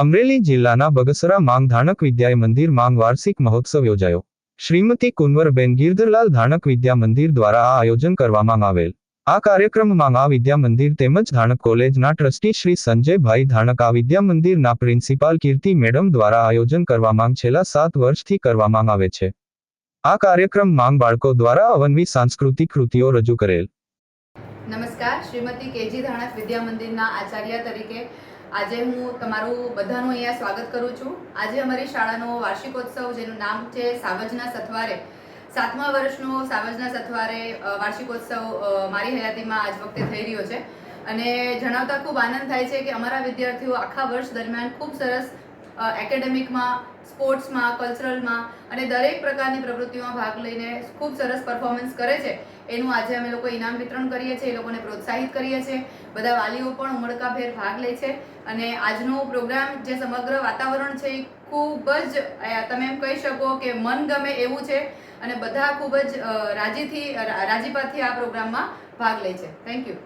અમરેલી જિલ્લાના બગસરા માંગ ધાણક વિદ્યાય મંદિર માંગ વાર્ષિક મહોત્સવ યોજાયો. શ્રીમતી કુંવરબેન ગીરધરલાલ ધાણક વિદ્યા મંદિર દ્વારા આ આયોજન કરવામાં આવેલ. આ કાર્યક્રમમાં આ વિદ્યા મંદિર તેમજ ધાણક કોલેજના ટ્રસ્ટી શ્રી સંજયભાઈ ધાણક આ વિદ્યા મંદિરના પ્રિન્સિપાલ કીર્તિ મેડમ દ્વારા આયોજન કરવામાં છેલ્લા સાત વર્ષથી કરવામાં આવે છે. આ કાર્યક્રમ માંગ બાળકો દ્વારા અવનવી સાંસ્કૃતિક કૃતિઓ રજૂ કરેલ. નમસ્કાર, શ્રીમતી કેજી ધાણક વિદ્યા મંદિરના આચાર્ય તરીકે આજે હું તમારું બધાનું અહીંયા સ્વાગત કરું છું. આજે અમારી શાળાનો વાર્ષિકોત્સવ જેનું નામ છે સાવજના સથવારે. સાતમા વર્ષનો સાવજના સથવારે વાર્ષિકોત્સવ મારી હયાતીમાં આજ વખતે થઈ રહ્યો છે. અને જણાવતા ખૂબ આનંદ થાય છે કે અમારા વિદ્યાર્થીઓ આખા વર્ષ દરમિયાન ખૂબ સરસ એકેડેમિકમાં સ્પોર્ટ્સમાં કલ્ચરલમાં અને દરેક પ્રકારની પ્રવૃત્તિઓમાં ભાગ લઈને ખૂબ સરસ પરફોર્મન્સ કરે છે. એનું આજે અમે લોકો ઇનામ વિતરણ કરીએ છીએ, એ લોકોને પ્રોત્સાહિત કરીએ છીએ. બધા વાલીઓ પણ ઉમળકાભેર ભાગ લે છે અને આજનો પ્રોગ્રામ જે સમગ્ર વાતાવરણ છે એ ખૂબ જ તમે એમ કહી શકો કે મન ગમે એવું છે અને બધા ખૂબ જ રાજીથી, રાજીપાથી આ પ્રોગ્રામમાં ભાગ લે છે. Thank you